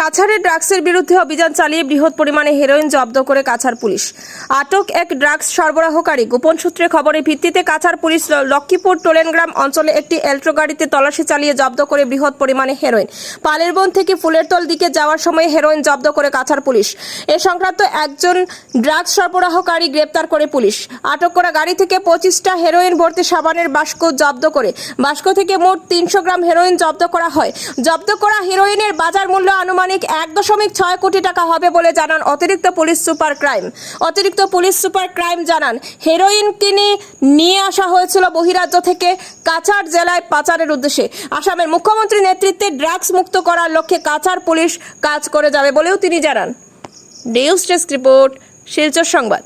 কাছাড়ে ড্রাগসের বিরুদ্ধে অভিযান চালিয়ে বৃহৎ পরিমাণে হেরোইন জব্দ করে কাছাড় পুলিশ। আটক এক ড্রাগস সরবরাহকারী। গোপন সূত্রে খবরের ভিত্তিতে কাছাড় পুলিশ লক্ষ্মীপুর টোলেনগ্রাম অঞ্চলে একটি এলট্রো গাড়িতে তল্লাশি চালিয়ে জব্দ করে বৃহৎ পরিমাণে হেরোইন। পালেরবন থেকে ফুলেরতল দিকে যাওয়ার সময় হেরোইন জব্দ করে কাছাড় পুলিশ। এ সংক্রান্ত একজন ড্রাগস সরবরাহকারী গ্রেপ্তার করে পুলিশ। আটক করা গাড়ি থেকে পঁচিশটা হেরোইন ভর্তি সাবানের বাস্ক জব্দ করে। বাস্ক থেকে মোট তিনশো গ্রাম হেরোইন জব্দ করা হয়। জব্দ করা হেরোইনের বাজার মূল্য আনুমানিক এক দশমিক ছয় কোটি টাকা হবে বলে জানান অতিরিক্ত পুলিশ সুপার ক্রাইম। অতিরিক্ত পুলিশ সুপার ক্রাইম জানান, হেরোইন কিনে নিয়ে আসা হয়েছিল বহিরাজ্য থেকে কাছাড় জেলায় পাচারের উদ্দেশ্যে। আসামের মুখ্যমন্ত্রী নেতৃত্বে ড্রাগস মুক্ত করার লক্ষ্যে কাছাড় পুলিশ কাজ করে যাবে বলেও তিনি জানান। নিউজ ডেস্ক রিপোর্ট, শিলচর সংবাদ।